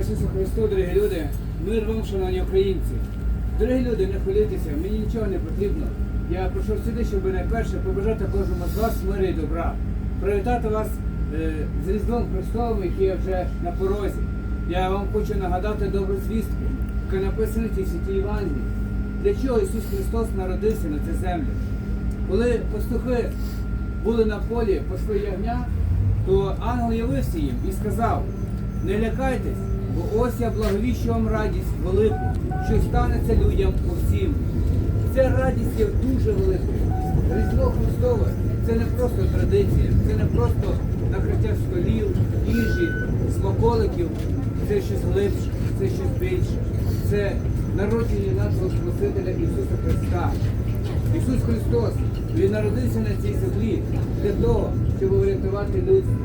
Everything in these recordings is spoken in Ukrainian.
Ісусу Христу, дорогі люди, мир вам, шановні українці. Дорогі люди, не хвилюйтеся, мені нічого не потрібно. Я прийшов сюди, щоб найперше побажати кожному з вас миру і добра. Привітати вас е, з Різдвом Христовим, який є вже на порозі. Я вам хочу нагадати добру звістку, яка написана в святій Євангелії. Для чого Ісус Христос народився на цю землю? Коли пастухи були на полі пасли ягня, то ангел явився їм і сказав: не лякайтесь, бо ось я благовіщу вам радість велику, що станеться людям усім. Ця радість є дуже великою. Різдво Христове це не просто традиція, це не просто накриття столів, їжі, смаколиків, це щось глибше, це щось більше. Це народження нашого Спасителя Ісуса Христа. Ісус Христос, Він народився на цій землі для того, щоб врятувати людство,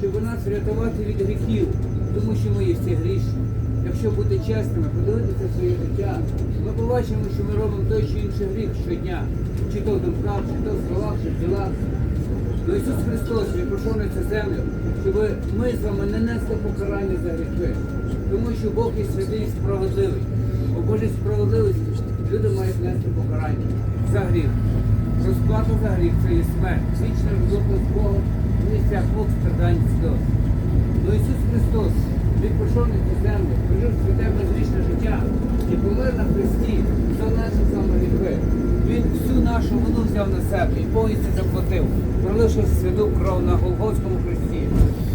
щоб нас врятувати від гріхів, тому що ми є всі грішні. Якщо бути чесними, подивитися своє життя, ми побачимо, що ми робимо той чи інший гріх щодня, чи то в думках, чи то в словах, чи в ділах. Но Ісус Христос Він прийшов на цю землю, щоб ми з вами не несли покарання за гріхи, тому що Бог є святий і справедливий. У Божій справедливості люди мають нести покарання за гріх. Розплата за гріх це є смерть. Вічна розлука з Богом, місця мук, страдань, сльоз. Ну Ісус Христос, Він прийшов на цю землю, прожив святе безрічне життя і помер на Христі за наші вами гріхи. Він всю нашу вину взяв на себе і повністю заплатив, проливши святу кров на Голгофському хресті.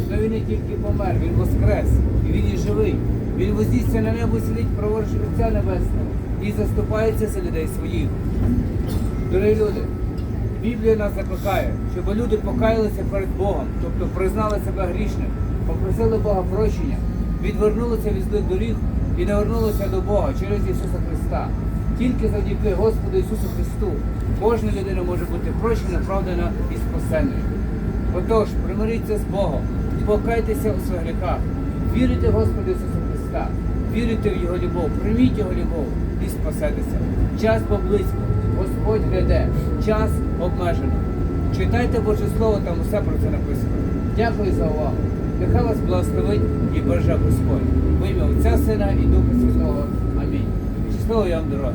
Но він не тільки помер, він воскрес, і він і живий. Він воздійся на небо сидить праворуч Отця Небесного і заступається за людей своїх. Дорогі люди, Біблія нас закликає, щоб люди покаялися перед Богом, тобто признали себе грішним, попросили Бога прощення, відвернулися від злих доріг і навернулися до Бога через Ісуса Христа. Тільки завдяки Господу Ісусу Христу кожна людина може бути прощена, правдана і спасеною. Отож, примиріться з Богом, покайтеся у своїх гріхах, вірите в Господа Ісуса Христа, вірите в Його любов, прийміть Його любов і спасетеся. Час поблизько, Господь веде, час обмежено. Читайте Боже Слово, там усе про це написано. Дякую за увагу. Нехай вас благословить і береже Господь. В ім'я Отця Сина і Духа Святого. Амінь. Щасливо вам дороги.